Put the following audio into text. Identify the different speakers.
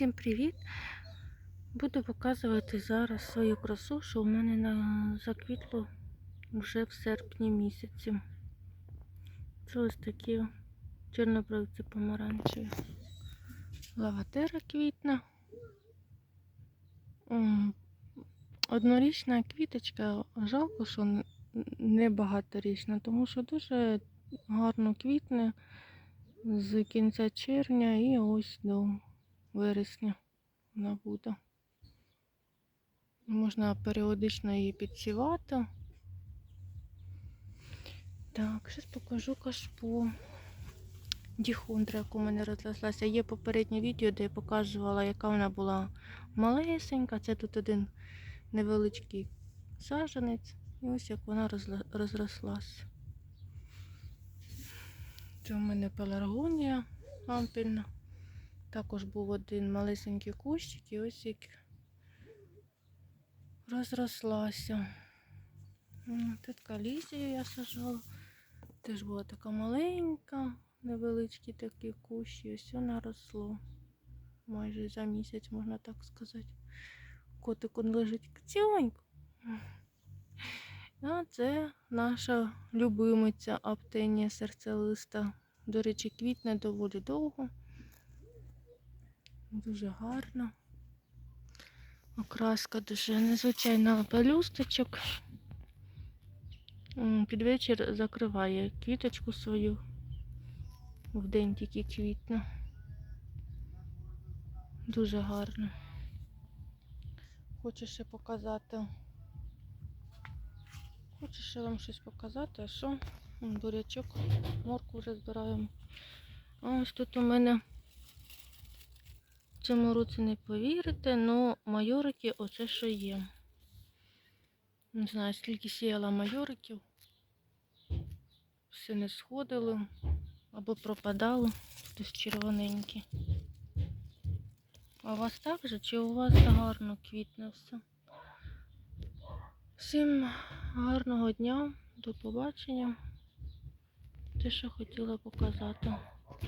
Speaker 1: Всім привіт! Буду показувати зараз свою красу, що у мене заквітло вже в серпні місяці. Це ось такі чорнобривці помаранчеві. Лаватера квітна. Однорічна квіточка, жалко, що не багаторічна, тому що дуже гарно квітне з кінця червня і ось до вересня вона буде. Можна періодично її підсівати. Так, зараз покажу кашпо. Діхондра, яку у мене розрослася. Є попереднє відео, де я показувала, яка вона була малесенька. Це тут один невеличкий саженець. І ось як вона розрослась. Це у мене пеларгонія ампільна. Також був один малесенький кущик, і ось як розрослася. Тут калізію я сажала. Теж була така маленька, невеличкі такі кущі. Ось вона росло. Майже за місяць, можна так сказати. Котик он лежить цілонько. А це наша любимиця аптенія серцелиста. До речі, квітне доволі довго. Дуже гарно. Окраска дуже незвичайна пелюсточок. Під вечір закриває квіточку свою. Вдень тільки квітне. Дуже гарно. Хочу ще показати. Хочу ще вам щось показати, а що? Бурячок, морку вже збираємо. Ось тут у мене цьому році не повірите, але майорики оце що є. Не знаю, скільки сіяла майориків. Все не сходило або пропадало, хтось червоненькі. А у вас так же? Чи у вас гарно квітне все? Всім гарного дня, до побачення. Те, що хотіла показати.